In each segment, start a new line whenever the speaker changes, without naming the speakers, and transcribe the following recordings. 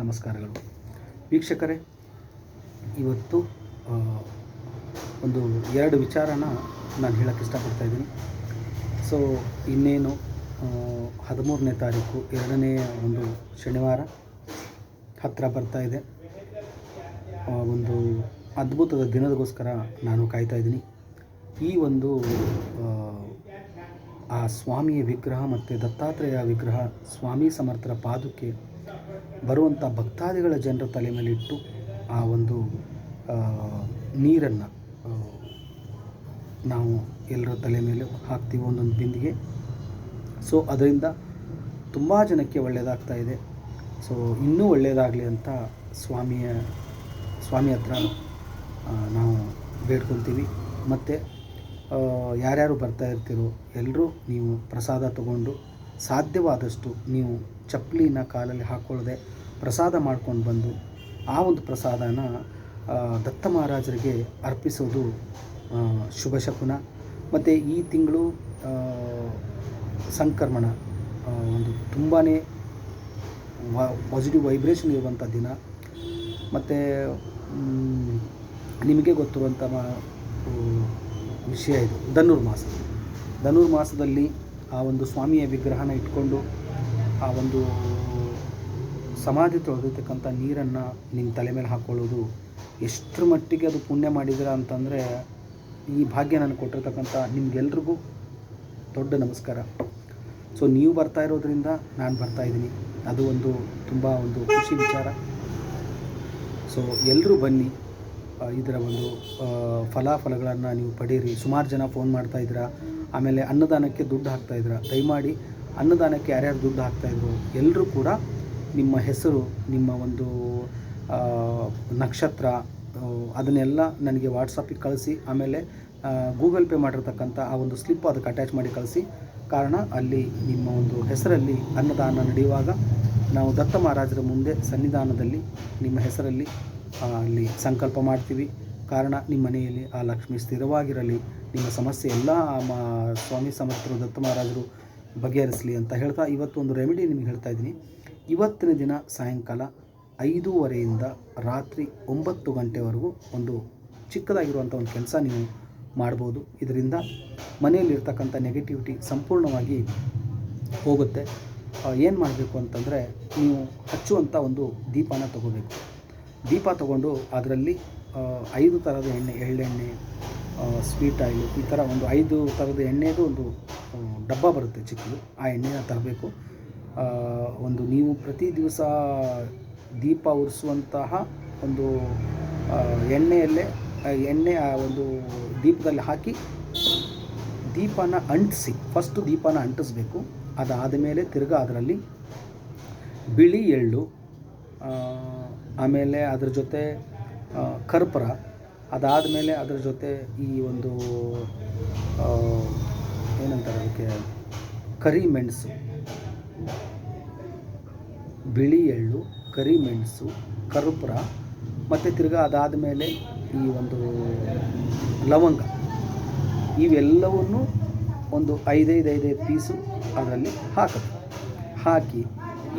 ನಮಸ್ಕಾರಗಳು. ವೀಕ್ಷಕರೇ ಇವತ್ತು ಒಂದು ಎರಡು ವಿಚಾರನ ನಾನು ಹೇಳೋಕ್ಕೆ ಇಷ್ಟಪಡ್ತಾ ಇದ್ದೀನಿ. ಸೊ ಇನ್ನೇನು ಹದಿಮೂರನೇ ತಾರೀಕು ಎರಡನೇ ಒಂದು ಶನಿವಾರ ಹತ್ತಿರ ಬರ್ತಾ ಇದೆ. ಒಂದು ಅದ್ಭುತದ ದಿನದಗೋಸ್ಕರ ನಾನು ಕಾಯ್ತಾ ಇದ್ದೀನಿ. ಈ ಒಂದು ಆ, ಸ್ವಾಮಿಯ ವಿಗ್ರಹ ಮತ್ತು ದತ್ತಾತ್ರೇಯ ವಿಗ್ರಹ ಸ್ವಾಮಿ ಸಮರ್ಥರ ಪಾದಕ್ಕೆ ಬರುವಂಥ ಭಕ್ತಾದಿಗಳ ಜನರ ತಲೆ ಮೇಲೆ ಇಟ್ಟು ಆ ಒಂದು ನೀರನ್ನು ನಾವು ಎಲ್ಲರ ತಲೆ ಮೇಲೆ ಹಾಕ್ತೀವಿ ಒಂದೊಂದು ಬಿಂದಿಗೆ. ಸೊ ಅದರಿಂದ ತುಂಬ ಜನಕ್ಕೆ ಒಳ್ಳೆಯದಾಗ್ತಾ ಇದೆ. ಸೊ ಇನ್ನೂ ಒಳ್ಳೆಯದಾಗಲಿ ಅಂತ ಸ್ವಾಮಿಯ, ಸ್ವಾಮಿ ಹತ್ರ ನಾವು ಬೇಡ್ಕೊತೀವಿ ಮತ್ತು ಯಾರ್ಯಾರು ಬರ್ತಾ ಇರ್ತೀರೋ ಎಲ್ಲರೂ ನೀವು ಪ್ರಸಾದ ತಗೊಂಡು ಸಾಧ್ಯವಾದಷ್ಟು ನೀವು ಚಪ್ಪಲಿನ ಕಾಲಲ್ಲಿ ಹಾಕ್ಕೊಳ್ಳದೆ ಪ್ರಸಾದ ಮಾಡ್ಕೊಂಡು ಬಂದು ಆ ಒಂದು ಪ್ರಸಾದನ ದತ್ತ ಮಹಾರಾಜರಿಗೆ ಅರ್ಪಿಸೋದು ಶುಭ ಶಕುನ. ಮತ್ತು ಈ ತಿಂಗಳು ಸಂಕ್ರಮಣ ಒಂದು ತುಂಬಾ ಪಾಸಿಟಿವ್ ವೈಬ್ರೇಷನ್ ಇರುವಂಥ ದಿನ. ಮತ್ತು ನಿಮಗೆ ಗೊತ್ತಿರುವಂಥ ವಿಷಯ ಇದು, ಧನುರ್ಮಾಸ. ಧನುರ್ಮಾಸದಲ್ಲಿ ಆ ಒಂದು ಸ್ವಾಮಿಯ ವಿಗ್ರಹನ ಇಟ್ಕೊಂಡು ಆ ಒಂದು ಸಮಾಧಿ ತೊಳೆದಿರ್ತಕ್ಕಂಥ ನೀರನ್ನು ನಿಮ್ಮ ತಲೆ ಮೇಲೆ ಹಾಕ್ಕೊಳ್ಳೋದು ಎಷ್ಟರ ಮಟ್ಟಿಗೆ ಅದು ಪುಣ್ಯ ಮಾಡಿದಿರ ಅಂತಂದರೆ ಈ ಭಾಗ್ಯ ನನಗೆ ಕೊಟ್ಟಿರ್ತಕ್ಕಂಥ ನಿಮಗೆಲ್ರಿಗೂ ದೊಡ್ಡ ನಮಸ್ಕಾರ. ಸೊ ನೀವು ಬರ್ತಾ ಇರೋದ್ರಿಂದ ನಾನು ಬರ್ತಾ ಇದ್ದೀನಿ. ಅದು ಒಂದು ತುಂಬ ಒಂದು ಖುಷಿ ವಿಚಾರ. ಸೊ ಎಲ್ಲರೂ ಬನ್ನಿ. ಇದರ ಒಂದು ಫಲಾಫಲಗಳನ್ನು ನೀವು ಪಡೀರಿ ಸುಮಾರು ಜನ ಫೋನ್ ಮಾಡ್ತಾ ಇದ್ದೀರಾ. ಆಮೇಲೆ ಅನ್ನದಾನಕ್ಕೆ ದುಡ್ಡು ಹಾಕ್ತಾ ಇದ್ರ. ದಯಮಾಡಿ ಅನ್ನದಾನಕ್ಕೆ ಯಾರ್ಯಾರು ದುಡ್ಡು ಹಾಕ್ತಾಯಿದ್ರು ಎಲ್ಲರೂ ಕೂಡ ನಿಮ್ಮ ಹೆಸರು, ನಿಮ್ಮ ಒಂದು ನಕ್ಷತ್ರ ಅದನ್ನೆಲ್ಲ ನನಗೆ ವಾಟ್ಸಪ್ಪಿಗೆ ಕಳಿಸಿ, ಆಮೇಲೆ ಗೂಗಲ್ ಪೇ ಮಾಡಿರ್ತಕ್ಕಂಥ ಆ ಒಂದು ಸ್ಲಿಪ್ ಅದಕ್ಕೆ ಅಟ್ಯಾಚ್ ಮಾಡಿ ಕಳಿಸಿ. ಕಾರಣ ಅಲ್ಲಿ ನಿಮ್ಮ ಒಂದು ಹೆಸರಲ್ಲಿ ಅನ್ನದಾನ ನಡೆಯುವಾಗ ನಾವು ದತ್ತ ಮಹಾರಾಜರ ಮುಂದೆ ಸನ್ನಿಧಾನದಲ್ಲಿ ನಿಮ್ಮ ಹೆಸರಲ್ಲಿ ಅಲ್ಲಿ ಸಂಕಲ್ಪ ಮಾಡ್ತೀವಿ. ಕಾರಣ ನಿಮ್ಮ ಮನೆಯಲ್ಲಿ ಆ ಲಕ್ಷ್ಮಿ ಸ್ಥಿರವಾಗಿರಲಿ. ನಿಮ್ಮ ಸಮಸ್ಯೆ ಎಲ್ಲ ಮಾ, ಸ್ವಾಮಿ ಸಮರ್ಥರು, ದತ್ತ ಮಹಾರಾಜರು ಬಗೆಹರಿಸಲಿ ಅಂತ ಹೇಳ್ತಾ ಇವತ್ತು ಒಂದು ರೆಮಿಡಿ ನಿಮಗೆ ಹೇಳ್ತಾ ಇದ್ದೀನಿ. ಇವತ್ತಿನ ದಿನ ಸಾಯಂಕಾಲ ಐದೂವರೆಯಿಂದ ರಾತ್ರಿ ಒಂಬತ್ತು ಗಂಟೆವರೆಗೂ ಒಂದು ಚಿಕ್ಕದಾಗಿರುವಂಥ ಒಂದು ಕೆಲಸ ನೀವು ಮಾಡ್ಬೋದು. ಇದರಿಂದ ಮನೆಯಲ್ಲಿರ್ತಕ್ಕಂಥ ನೆಗೆಟಿವಿಟಿ ಸಂಪೂರ್ಣವಾಗಿ ಹೋಗುತ್ತೆ. ಏನು ಮಾಡಬೇಕು ಅಂತಂದರೆ ನೀವು ಹಚ್ಚುವಂಥ ಒಂದು ದೀಪನ ತಗೋಬೇಕು. ದೀಪ ತಗೊಂಡು ಅದರಲ್ಲಿ ಐದು ಥರದ ಎಣ್ಣೆ, ಎಳ್ಳೆಣ್ಣೆ ಸ್ವೀಟ್ ಆಯಿಲು ಈ ಥರ ಒಂದು ಐದು ಥರದ ಎಣ್ಣೆದು ಒಂದು ಡಬ್ಬ ಬರುತ್ತೆ ಚಿಕ್ಕದು. ಆ ಎಣ್ಣೆನ ತರಬೇಕು. ಒಂದು ನೀವು ಪ್ರತಿ ದಿವಸ ದೀಪ ಉರಿಸುವಂತಹ ಒಂದು ಎಣ್ಣೆಯಲ್ಲೇ ಎಣ್ಣೆ ಆ ಒಂದು ದೀಪದಲ್ಲಿ ಹಾಕಿ ದೀಪನ ಅಂಟಿಸಿ ಫಸ್ಟು ದೀಪನ ಅಂಟಿಸ್ಬೇಕು. ಅದಾದ ಮೇಲೆ ತಿರ್ಗಾ ಅದರಲ್ಲಿ ಬಿಳಿ ಎಳ್ಳು ಆಮೇಲೆ ಅದ್ರ ಜೊತೆ ಆ, ಕರ್ಪೂರ ಅದಾದಮೇಲೆ ಅದ್ರ ಜೊತೆ ಈ ಒಂದು ಏನಂತಾರೆ ಅದಕ್ಕೆ ಕರಿಮೆಣಸು ಬಿಳಿ ಎಳ್ಳು ಕರಿಮೆಣಸು ಕರ್ಪೂರ, ಮತ್ತು ತಿರ್ಗಾ ಅದಾದಮೇಲೆ ಈ ಒಂದು ಲವಂಗ. ಇವೆಲ್ಲವನ್ನು ಒಂದು ಐದೈದು ಐದೈದು ಪೀಸು ಅದರಲ್ಲಿ ಹಾಕಬೇಕು. ಹಾಕಿ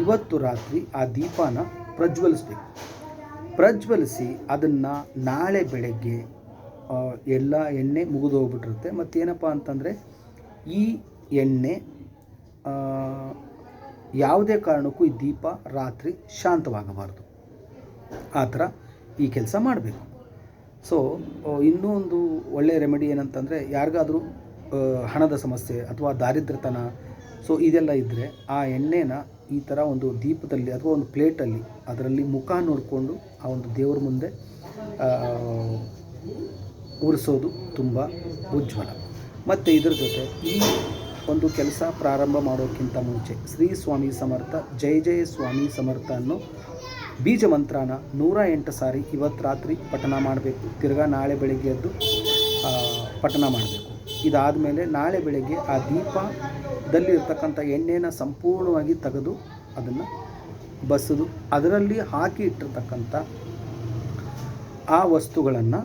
ಇವತ್ತು ರಾತ್ರಿ ಆ ದೀಪನ ಪ್ರಜ್ವಲಿಸ್ಬೇಕು. ಪ್ರಜ್ವಲಿಸಿ ಅದನ್ನು ನಾಳೆ ಬೆಳಗ್ಗೆ ಎಲ್ಲ ಎಣ್ಣೆ ಮುಗಿದು ಹೋಗ್ಬಿಟ್ಟಿರುತ್ತೆ. ಮತ್ತೇನಪ್ಪ ಅಂತಂದರೆ, ಈ ಎಣ್ಣೆ ಯಾವುದೇ ಕಾರಣಕ್ಕೂ ಈ ದೀಪ ರಾತ್ರಿ ಶಾಂತವಾಗಬಾರ್ದು. ಆ ಥರ ಈ ಕೆಲಸ ಮಾಡಬೇಕು. ಸೊ ಇನ್ನೂ ಒಂದು ಒಳ್ಳೆಯ ರೆಮಿಡಿ ಏನಂತಂದರೆ, ಯಾರಿಗಾದರೂ ಹಣದ ಸಮಸ್ಯೆ ಅಥವಾ ದಾರಿದ್ರ್ಯತನ ಸೊ ಇದೆಲ್ಲ ಇದ್ದರೆ ಆ ಎಣ್ಣೆನ ಈ ಥರ ಒಂದು ದೀಪದಲ್ಲಿ ಅಥವಾ ಒಂದು ಪ್ಲೇಟಲ್ಲಿ ಅದರಲ್ಲಿ ಮುಖ ನೋಡಿಕೊಂಡು ಆ ಒಂದು ದೇವರ ಮುಂದೆ ಉರಿಸೋದು ತುಂಬ ಉಜ್ವಲ. ಮತ್ತು ಇದರ ಜೊತೆ ಈ ಒಂದು ಕೆಲಸ ಪ್ರಾರಂಭ ಮಾಡೋಕ್ಕಿಂತ ಮುಂಚೆ ಶ್ರೀ ಸ್ವಾಮಿ ಸಮರ್ಥ ಜಯ ಜಯ ಸ್ವಾಮಿ ಸಮರ್ಥ ಅನ್ನೋ ಬೀಜ ಮಂತ್ರನ ನೂರ ಎಂಟು ಸಾರಿ ಇವತ್ತು ರಾತ್ರಿ ಪಠಣ ಮಾಡಬೇಕು. ತಿರ್ಗಾ ನಾಳೆ ಬೆಳಿಗ್ಗೆ ಎದ್ದು ಪಠಣ ಪಠನ ಮಾಡಬೇಕು ಇದಾದಮೇಲೆ ನಾಳೆ ಬೆಳಗ್ಗೆ ಆ ದೀಪದಲ್ಲಿರ್ತಕ್ಕಂಥ ಎಣ್ಣೆಯನ್ನು ಸಂಪೂರ್ಣವಾಗಿ ತೆಗೆದು ಅದನ್ನು ಬಸಿದು, ಅದರಲ್ಲಿ ಹಾಕಿ ಇಟ್ಟಿರ್ತಕ್ಕಂಥ ಆ ವಸ್ತುಗಳನ್ನು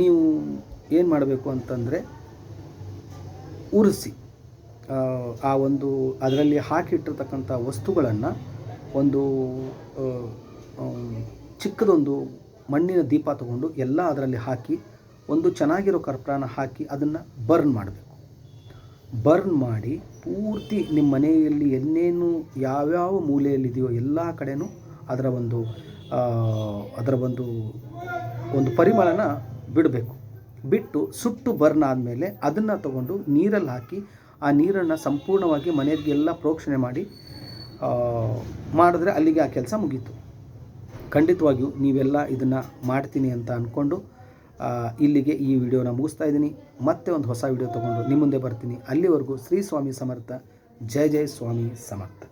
ನೀವು ಏನು ಮಾಡಬೇಕು ಅಂತಂದರೆ ಉರಿಸಿ, ಆ ಒಂದು ಅದರಲ್ಲಿ ಹಾಕಿಟ್ಟಿರ್ತಕ್ಕಂಥ ವಸ್ತುಗಳನ್ನು ಒಂದು ಚಿಕ್ಕದೊಂದು ಮಣ್ಣಿನ ದೀಪ ತಗೊಂಡು ಎಲ್ಲ ಅದರಲ್ಲಿ ಹಾಕಿ ಒಂದು ಚೆನ್ನಾಗಿರೋ ಕರ್ಪೂರನ ಹಾಕಿ ಅದನ್ನು ಬರ್ನ್ ಮಾಡಬೇಕು. ಬರ್ನ್ ಮಾಡಿ ಪೂರ್ತಿ ನಿಮ್ಮ ಮನೆಯಲ್ಲಿ ಏನೇನು ಯಾವ್ಯಾವ ಮೂಲೆಯಲ್ಲಿದೆಯೋ ಎಲ್ಲ ಕಡೆನೂ ಅದರ ಒಂದು ಅದರ ಒಂದು ಒಂದು ಪರಿಮಳನ ಬಿಡಬೇಕು. ಬಿಟ್ಟು ಸುಟ್ಟು ಬರ್ನ್ ಆದಮೇಲೆ ಅದನ್ನು ತಗೊಂಡು ನೀರಲ್ಲಿ ಹಾಕಿ ಆ ನೀರನ್ನು ಸಂಪೂರ್ಣವಾಗಿ ಮನೆಗೆಲ್ಲ ಪ್ರೋಕ್ಷಣೆ ಮಾಡಿ ಮಾಡಿದ್ರೆ ಅಲ್ಲಿಗೆ ಆ ಕೆಲಸ ಮುಗೀತು. ಖಂಡಿತವಾಗಿಯೂ ನೀವೆಲ್ಲ ಇದನ್ನು ಮಾಡ್ತೀನಿ ಅಂತ ಅಂದ್ಕೊಂಡು ಇಲ್ಲಿಗೆ ಈ ವಿಡಿಯೋನ ಮುಗಿಸ್ತಾ ಇದ್ದೀನಿ. ಮತ್ತೆ ಒಂದು ಹೊಸ ವಿಡಿಯೋ ತಗೊಂಡು ನಿಮ್ಮ ಮುಂದೆ ಬರ್ತೀನಿ. ಅಲ್ಲಿವರೆಗೂ ಶ್ರೀ ಸ್ವಾಮಿ ಸಮರ್ಥ. ಜಯ ಜಯ ಸ್ವಾಮಿ ಸಮರ್ಥ.